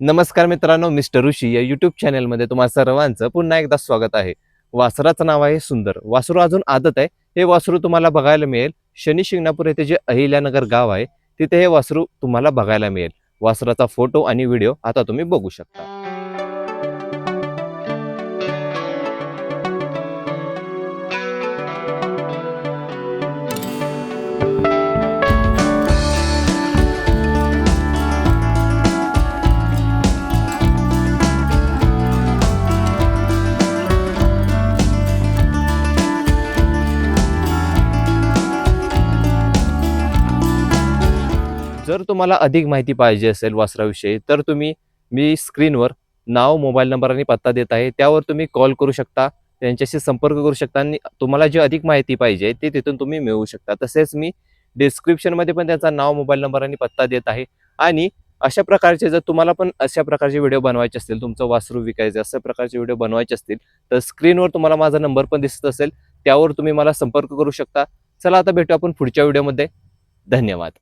नमस्कार मित्रांनो मिस्टर ऋषी या युट्यूब चॅनलमध्ये तुम्हा सर्वांचं पुन्हा एकदा स्वागत आहे. वासराचं नाव आहे सुंदर. वासरू अजून आदत आहे. हे वासरू तुम्हाला बघायला मिळेल. शनी शिंगणापूर येथे जे अहिल्यानगर गाव आहे तिथे हे वासरू तुम्हाला बघायला मिळेल. वासराचा फोटो आणि व्हिडिओ आता तुम्ही बघू शकता. जर तुम्हाला अधिक माहिती पाहिजे असेल वासराविषयी तर तुम्ही मी स्क्रीनवर नाव मोबाईल नंबर आणि पत्ता देत आहे. त्यावर तुम्ही कॉल करू शकता त्यांच्याशी संपर्क करू शकता आणि तुम्हाला जी अधिक माहिती पाहिजे ते तिथून तुम्ही मिळवू शकता. तसेच मी डिस्क्रिप्शनमध्ये पण त्यांचा नाव मोबाईल नंबर आणि पत्ता देत आहे. आणि अशा प्रकारचे जर तुम्हाला पण अशा प्रकारचे व्हिडिओ बनवायचे असतील तुमचं वासरू विकायचे अशा प्रकारचे व्हिडिओ बनवायचे असतील तर स्क्रीनवर तुम्हाला माझा नंबर पण दिसत असेल त्यावर तुम्ही मला संपर्क करू शकता. चला आता भेटू आपण पुढच्या व्हिडिओमध्ये. धन्यवाद.